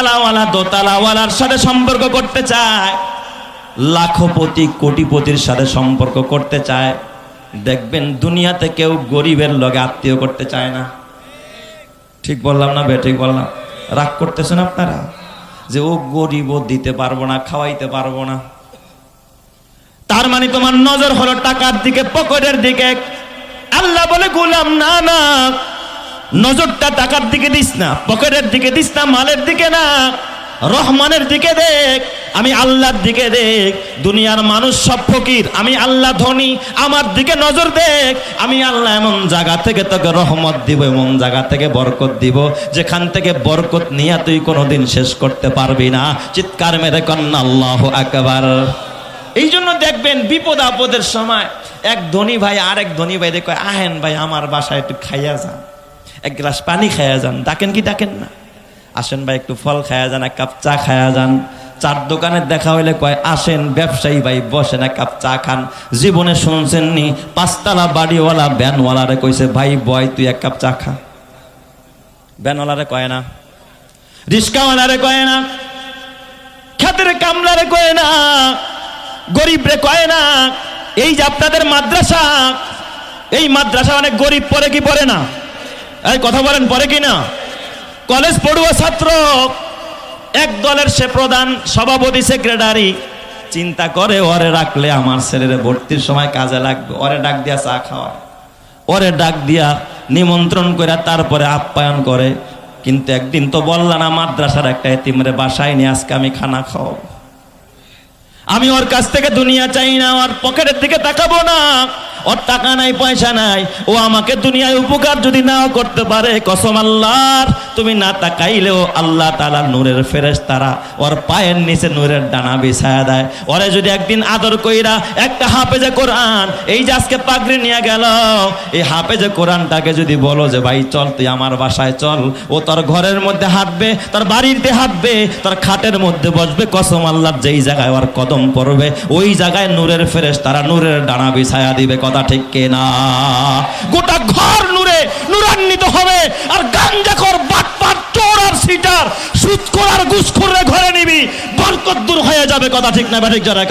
একতালাওয়ালা দোতালাওয়ালার সাথে সম্পর্ক করতে চায়। লাখপতি কোটিপতির সাথে সম্পর্ক করতে চায়। দেখবেন দুনিয়াতে কেউ গরিবের লগে আত্মীয় করতে চায় না। ঠিক বললাম না বে, ঠিক বললাম রাগ করতেছেন আপনারা? যে ও গরিব দিতে পারব না, খাওয়াইতে পারব না। তার মানে তোমার নজর হলো টাকার দিকে, পকেটের দিকে। আল্লাহ বলে, গুলাম না না নজরটা টাকার দিকে দিস না, পকেটের দিকে দিস না, মালের দিকে না, রহমানের দিকে দেখ, আমি আল্লাহর দিকে দেখ, দুনিয়ার মানুষ সব ফকির, আমি আল্লাহ ধনী, আমার দিকে নজর দেখ, আমি আল্লাহ এমন জায়গা থেকে তোকে রহমত দিব, এমন জায়গা থেকে বরকত দিব, যেখান থেকে বরকত নিয়ে তুই কোনোদিন শেষ করতে পারবি না। চিৎকার মেরে কন্যা, আল্লাহ আকবার। এই জন্য দেখবেন বিপদ আপদের সময় এক ধনী ভাই আর এক ধনী ভাই দেখো, আহেন ভাই, আমার বাসায় একটু খাইয়া যান। এক গ্লাস পানি খাইয়া যান। ডাকেন কি ডাকেন না? আসেন ভাই, একটু ফল খাইয়া যান, এক কাপ চা খাইয়া যান। চার দোকানে দেখা হইলে কয়, আসেন ব্যবসায়ী ভাই, বসেন, এক কাপ চা খান। জীবনে শুনছেন নি পাঁচতলা বাড়িওয়ালা ব্যানওয়ালারে কইছে, ভাই, বয়, তুই এক কাপ চা খা। ব্যানওয়ালারে কয় না, রিস্কাওয়ালারে কয় না, খেতের কামলারে কয় না গরিব রে কয় না, এই যে আপনাদের মাদ্রাসা, এই মাদ্রাসা অনেক গরিব পড়ে কি পড়ে না? এই, কথা বলেন, পরে কি না? কলেজ পড়ুয়া ছাত্র, এক দলের সে প্রধান সভাপতি, সেক্রেটারি, চিন্তা করে ওরে রাখলে আমার ছেলের ভর্তির সময় কাজে লাগবে। ওরে ডাক দিয়া চা খাওয়া। ওরে ডাক দিয়া নিমন্ত্রণ করে তারপরে আপ্যায়ন করে। কিন্তু একদিন তো বললা না, মাদ্রাসার একটা এতিমরে বাসায় নিয়ে আজকে আমি খানা খাওয়াবো। আমি ওর কাছ থেকে দুনিয়া চাই না, ওর পকেটের দিকে তাকাবো না। ওর টাকা নাই, পয়সা নাই। ও আমাকে দুনিয়ায় উপকার যদি নাও করতে পারে, কসম আল্লাহর। তুমি না তাকাইলেও আল্লাহ তালা নূরের ফেরেস তারা ওর পায়ের নিচে নূরের ডানা বিছায়া দেয়। ওরে যদি একদিন আদর কইরা একটা হাফেজে কোরআন এই যে আজকে পাগড়ি নিয়ে গেল, এই হাফেজে কোরআনটাকে যদি বলো যে, ভাই, চল তুই আমার বাসায় চল। ও তোর ঘরের মধ্যে হাঁটবে, তার বাড়িতে হাঁটবে, তার খাটের মধ্যে বসবে, কসম আল্লাহর যেই জায়গায় ওর কদম পড়বে, ওই জায়গায় নূরের ফেরেস তারা নূরের ডানা বিছায়া দিবে। কথা ঠিক কিনা? গোটা ঘর নূরে নূরান্বিত হবে। আর আর ঘরে নিবি বরকত দূর হয়ে যাবে কথা ঠিক না বা ঠিক যারা